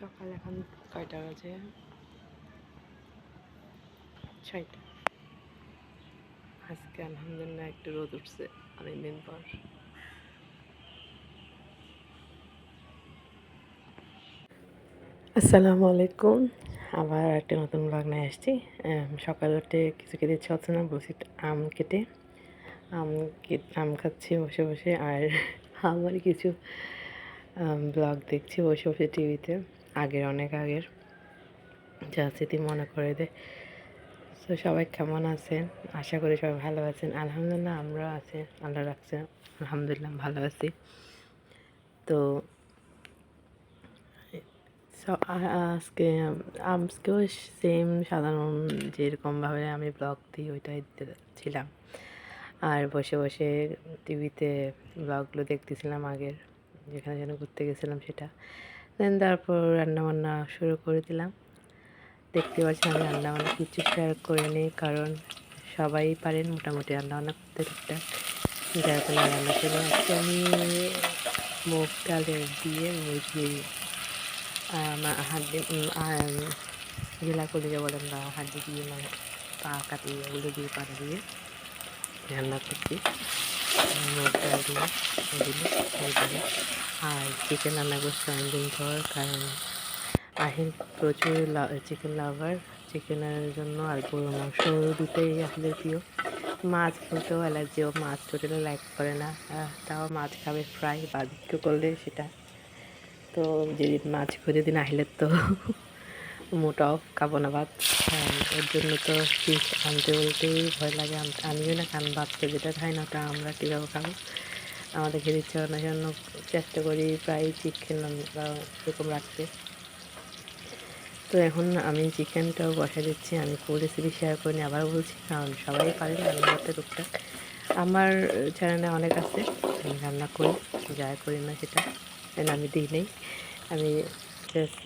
সকাল এখন কয়টা বাজে? ছয়টা। আজকে আলহামদুলিল্লাহ একটু রোদ উঠছে অনেকদিন পর। আসসালামু আলাইকুম। আবার একটা নতুন ব্লগ নিয়ে আসছি। সকালে উঠে কিছু খেতে ইচ্ছা হচ্ছে না বসে আম কেটে, আম আম খাচ্ছি বসে বসে। আর আমার কিছু ব্লগ দেখছি বসে বসে টিভিতে আগের, অনেক আগের। যা স্মৃতি মনে করে দেয় তো সবাই কেমন আছেন? আশা করি সবাই ভালো আছেন। আলহামদুলিল্লাহ আমরা আছি। আল্লাহ রাখছে। আলহামদুলিল্লাহ ভালো আছি। তো আজকে, আজকেও সেম সাধারণ যেরকমভাবে আমি ব্লগ দিই, ওইটাই ছিলাম আর বসে বসে টিভিতে ব্লগগুলো দেখতেছিলাম আগের, যেখানে যেন ঘুরতে গেছিলাম সেটা। দেন তারপর রান্নাবান্না শুরু করে দিলাম। দেখতে পাচ্ছি আমি রান্নাবান্না কিছু শেয়ার করে নিই, কারণ সবাই পারেন মোটামুটি রান্নাবান্না করতে ঠিকঠাক। যার কোনো রান্না করে আজকে আমি মুগ ডালের দিয়ে মুরগি হাড্ডি গিলা কলিজা বলেন বা হাড্ডি দিয়ে মানে পা কাটিয়ে ওগুলো দিয়ে পা দিয়ে রান্না করছি। আর চিকেন রান্না করছি অনেকদিন পর, কারণ আহিন প্রচুর চিকেন লাভার চিকেনের জন্য আর গরু মাংস দুটোই আসলে প্রিয়। মাছ বলতেও অ্যালার্জি মাছ টোটালি লাইক করে না। তাও মাছ খাবে ফ্রাই বা করলে সেটা। তো যেদিন মাছ করে দিন আহিলে তো। মোটাও খাব না ভাত। আর এর জন্য তো ফিস আনতে বলতেই ভয় লাগে। আনিও না কারণ ভাতকে যেটা খাই না ওটা আমরা কীভাবে খাব? আমাদের খেতে ইচ্ছা হয় না জন্য চেষ্টা করি প্রায় চিকেন বা এরকম রাখতে। তো এখন আমি চিকেনটাও বসা দিচ্ছি। আমি ফুল রেসিপি শেয়ার করিনি আবার বলছি, কারণ সবাই পারে রান্না করতে টুকটাক। আমার চ্যানেলে অনেক আছে, আমি রান্না করি যা করি না সেটা। আমি দিই নেই। আমি just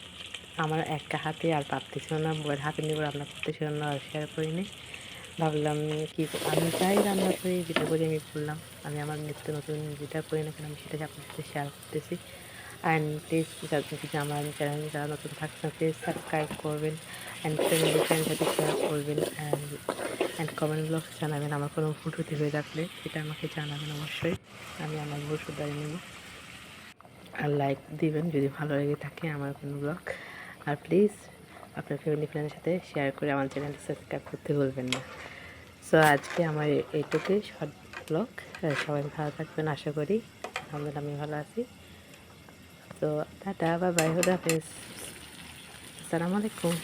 আমার একটা হাতে আর পারতেছিল না বইয়ের হাতে নিয়ে রান্না করতেছিল না শেয়ার করিনি। ভাবলাম কি আমি চাই রান্না করি, যেটা করি আমি করলাম আমি আমার নিত্য নতুন যেটা করি না কেন, আমি সেটা আপনার সাথে শেয়ার করতেছি। অ্যান্ড প্লিজ যদি আমার চ্যানেল যারা নতুন থাকছেন প্লিজ সাবস্ক্রাইব করবেন অ্যান্ড ফ্যামিলি ফ্রেন্ড সাথে শেয়ার করবেন অ্যান্ড অ্যান্ড কমেন্ট বক্স জানাবেন আমার কোনো ভুল ত্রুটি হয়ে থাকলে, সেটা আমাকে জানাবেন অবশ্যই, আমি আমার ভুল শুধারি নেব। আর লাইক দিবেন, যদি ভালো লেগে থাকে আমার কোনো ব্লগ আর প্লিজ আপনার ফ্যামিলি ফ্রেন্ডের সাথে শেয়ার করে আমার চ্যানেলটা সাবস্ক্রাইব করতে ভুলবেন না। সো আজকে আমার এইটুকুই শর্ট ব্লগ সবাই ভালো থাকবেন, আশা করি। আলহামদুলিল্লাহ আমি ভালো আছি। তো টাটা বা বাই হুদা হাফেজ। আসসালামু আলাইকুম।